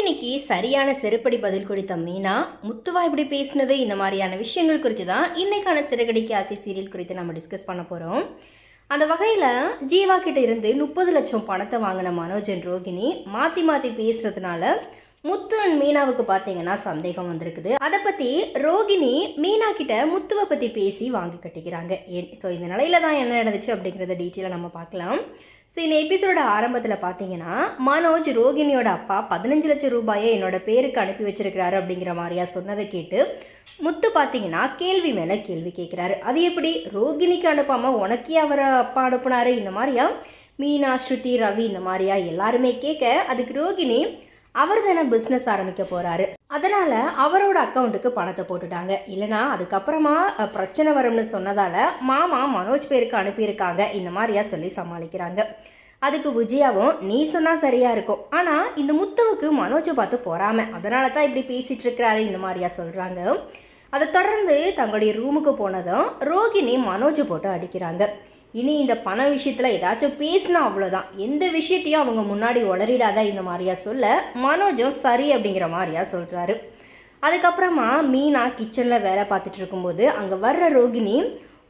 ரோகிணிக்கு சரியான செருப்படி பதில் கொடுத்த மீனா முத்துவா இப்படி பேசினது இந்த மாதிரியான விஷயங்கள் குறித்து தான் இன்னைக்கான சிறகடிக்கு ஆசை சீரியல் குறித்து நம்ம டிஸ்கஸ் பண்ண போகிறோம் அந்த வகையில் ஜீவா கிட்ட இருந்து முப்பது லட்சம் பணத்தை வாங்கின மனோஜ் ரோகிணி மாற்றி மாற்றி பேசுறதுனால முத்து அண்ட் மீனாவுக்கு பார்த்தீங்கன்னா சந்தேகம் வந்திருக்குது. அதை பற்றி ரோகிணி மீனா கிட்ட முத்துவை பற்றி பேசி வாங்கி கட்டிக்கிறாங்க. ஸோ இந்த நிலையில தான் என்ன நடந்துச்சு அப்படிங்கிறத டீட்டெயிலாக நம்ம பார்க்கலாம். ஸோ இந்த எபிசோட ஆரம்பத்தில் பார்த்தீங்கன்னா மனோஜ் ரோகிணியோட அப்பா பதினஞ்சு லட்சம் ரூபாயை என்னோட பேருக்கு அனுப்பி வச்சிருக்கிறாரு அப்படிங்கிற மாதிரியா சொன்னதை கேட்டு முத்து பார்த்தீங்கன்னா கேள்வி மேலே கேள்வி கேட்குறாரு அது எப்படி? ரோகிணிக்கு அனுப்பாமல் உனக்கே அவரை அப்பா அனுப்புனாரு? இந்த மாதிரியா? மீனா ஸ்ருதி ரவி இந்த மாதிரியா? எல்லாருமே கேட்க அதுக்கு ரோகிணி அவர் தானே பிஸ்னஸ் ஆரம்பிக்க போகிறாரு அதனால் அவரோட அக்கௌண்ட்டுக்கு பணத்தை போட்டுட்டாங்க. இல்லைனா அதுக்கப்புறமா பிரச்சனை வரும்னு சொன்னதால் மாமா மனோஜ் பேருக்கு அனுப்பியிருக்காங்க. இந்த மாதிரியா சொல்லி சமாளிக்கிறாங்க. அதுக்கு விஜயாவும் நீ சொன்னால் சரியாக இருக்கும். ஆனால் இந்த முத்துவுக்கு மனோஜை பார்த்து பொறாம. அதனால தான் இப்படி பேசிகிட்டு இருக்கிறாரு. இந்த மாதிரியா சொல்கிறாங்க அதை தொடர்ந்து தங்களுடைய ரூமுக்கு போனதும் ரோகிணி மனோஜை போட்டு அடிக்கிறாங்க. இனி இந்த பண விஷயத்தில் ஏதாச்சும் பேசினா அவ்வளோதான் எந்த விஷயத்தையும் அவங்க முன்னாடி உளறிடாத இந்த மாதிரியா சொல்ல மனோஜும் சரி அப்படிங்கிற மாதிரியா சொல்கிறாரு அதுக்கப்புறமா மீனா கிச்சனில் வேலை பார்த்துட்டு இருக்கும்போது அங்கே வர்ற ரோகிணி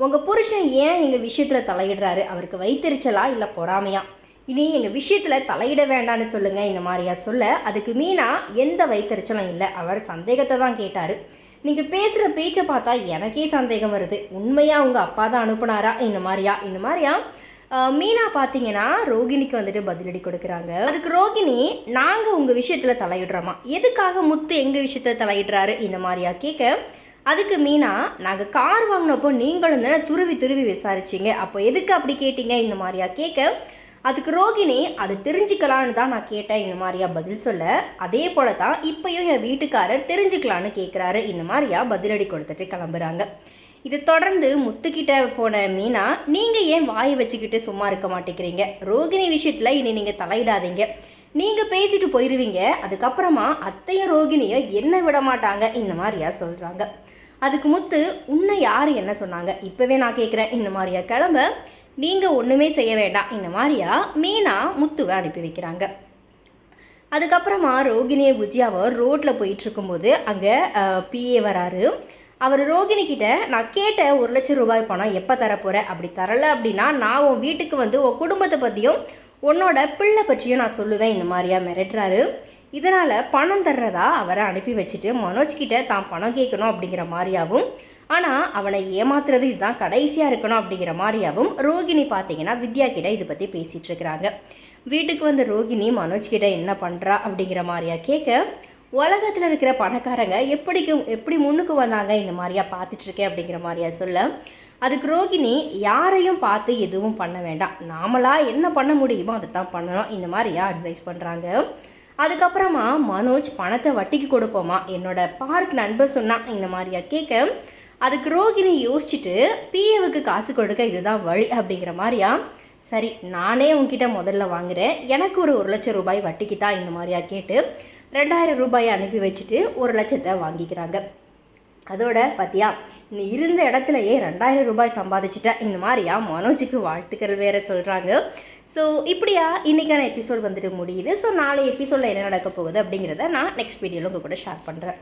உங்கள் புருஷன் ஏன் எங்கள் விஷயத்தில் தலையிடுறாரு? அவருக்கு வைத்தறிச்சலா இல்லை பொறாமையா? இனி எங்கள் விஷயத்தில் தலையிட வேண்டாம்னு சொல்லுங்கள் இந்த மாதிரியா சொல்ல அதுக்கு மீனா எந்த வைத்தறிச்சலும் இல்லை. அவர் சந்தேகத்தை தான் கேட்டார். நீங்கள் பேசுகிற பேச்சை பார்த்தா எனக்கே சந்தேகம் வருது. உண்மையாக உங்கள் அப்பா தான் அனுப்புனாரா? இந்த மாதிரியா? இந்த மாதிரியா? மீனா பார்த்தீங்கன்னா ரோகிணிக்கு வந்துட்டு பதிலடி கொடுக்குறாங்க. அதுக்கு ரோகிணி நாங்கள் உங்கள் விஷயத்தில் தலையிடுறோமா? எதுக்காக முத்து எங்கள் விஷயத்தில் தலையிடுறாரு? இந்த மாதிரியா கேட்க அதுக்கு மீனா நாங்கள் கார் வாங்கினப்போ நீங்களும் தானே துருவி துருவி விசாரிச்சிங்க. அப்போ எதுக்கு அப்படி கேட்டீங்க? இந்த மாதிரியா கேட்க அதுக்கு ரோகிணி அது தெரிஞ்சுக்கலான்னு தான் நான் கேட்டேன் இந்த மாதிரியா பதில் சொல்ல. அதே போல தான் இப்பயும் என் வீட்டுக்காரர் தெரிஞ்சுக்கலான்னு கேட்குறாரு இந்த மாதிரியா பதிலடி கொடுத்துட்டு கிளம்புறாங்க. இது தொடர்ந்து முத்துக்கிட்ட போன மீனா நீங்கள் ஏன் வாயை வச்சுக்கிட்டு சும்மா இருக்க மாட்டேங்கிறீங்க? ரோகிணி விஷயத்தில் இனி நீங்கள் தலையிடாதீங்க. நீங்கள் பேசிட்டு போயிடுவீங்க அதுக்கப்புறமா அத்தையும் ரோகிணியும் என்ன விட மாட்டாங்க? இந்த மாதிரியா சொல்கிறாங்க அதுக்கு முத்து உன்னை யார் என்ன சொன்னாங்க? இப்போவே நான் கேட்குறேன் இந்த மாதிரியா கிளம்ப நீங்கள் ஒன்றுமே செய்ய வேண்டாம். இந்த மாதிரியா? மீனா முத்துவை அனுப்பி வைக்கிறாங்க. அதுக்கப்புறமா ரோகிணியை விஜயாவை ரோட்டில் போயிட்டுருக்கும்போது அங்கே பிஏ வராரு. அவர் ரோகிணிக்கிட்ட நான் கேட்ட ஒரு லட்சம் ரூபாய் பணம் எப்போ தரப்போகிற அப்படி தரல அப்படின்னா நான் உன் வீட்டுக்கு வந்து உன் குடும்பத்தை பற்றியும் உன்னோட பிள்ளை பற்றியும் நான் சொல்லுவேன். இந்த மாதிரியா? மிரட்டுறாரு. இதனால் பணம் தர்றதா? அவரை அனுப்பி வச்சுட்டு மனோஜ்கிட்ட தான் பணம் கேட்கணும் அப்படிங்கிற மாதிரியாவும் ஆனால் அவனை ஏமாத்துறது இதுதான் கடைசியாக இருக்கணும் அப்படிங்கிற மாதிரியாவும் ரோகிணி பார்த்தீங்கன்னா வித்யா கிட்ட இதை பற்றி பேசிகிட்டு இருக்கிறாங்க. வீட்டுக்கு வந்த ரோகிணி மனோஜ் கிட்ட என்ன பண்ணுறா அப்படிங்கிற மாதிரியா கேட்க உலகத்தில் இருக்கிற பணக்காரங்க எப்படிக்கு எப்படி முன்னுக்கு வந்தாங்க இந்த மாதிரியா பார்த்துட்ருக்கேன் அப்படிங்கிற மாதிரியா சொல்ல அதுக்கு ரோகிணி யாரையும் பார்த்து எதுவும் பண்ண வேண்டாம். நாமளாக என்ன பண்ண முடியுமோ அதை தான் பண்ணணும். இந்த மாதிரியா அட்வைஸ் பண்ணுறாங்க அதுக்கப்புறமா மனோஜ் பணத்தை வட்டிக்கு கொடுப்போமா? என்னோட பார்க் நண்பர் சொன்னால் இந்த மாதிரியா கேட்க அதுக்கு ரோகிணி யோசிச்சுட்டு பிஏவுக்கு காசு கொடுக்க இதுதான் வழி அப்படிங்கிற மாதிரியா? சரி நானே உங்ககிட்ட முதல்ல வாங்குறேன். எனக்கு ஒரு ஒரு லட்சம் ரூபாய் வட்டிக்கு தான் இந்த மாதிரியா கேட்டு ரெண்டாயிரம் ரூபாயை அனுப்பி வச்சுட்டு ஒரு லட்சத்தை வாங்கிக்கிறாங்க. அதோட பார்த்தியா நீ இருந்த இடத்துலையே ரெண்டாயிரம் ரூபாய் சம்பாதிச்சிட்ட இந்த மாதிரியா? மனோஜுக்கு வாழ்த்துக்கள் வேற சொல்கிறாங்க ஸோ இப்படியா? இன்றைக்கான எபிசோட் வந்துட்டு முடியுது. ஸோ நாளை எபிசோடில் என்ன நடக்க போகுது அப்படிங்கிறத நான் நெக்ஸ்ட் வீடியோவில் உங்கள் கூட ஷேர் பண்ணுறேன்